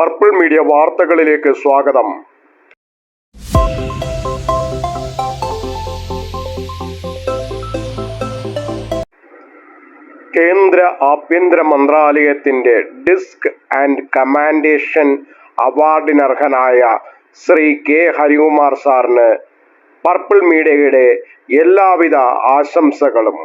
Purple media വാർത്തകളിലേക്ക് സ്വാഗതം. കേന്ദ്ര ആഭ്യന്തര മന്ത്രാലയത്തിന്റെ ഡിസ്ക് ആൻഡ് കമാൻഡേഷൻ അവാർഡിനർഹനായ ശ്രീ കെ ഹരികുമാർ സാറിന് പർപ്പിൾ മീഡിയയുടെ എല്ലാവിധ ആശംസകളും.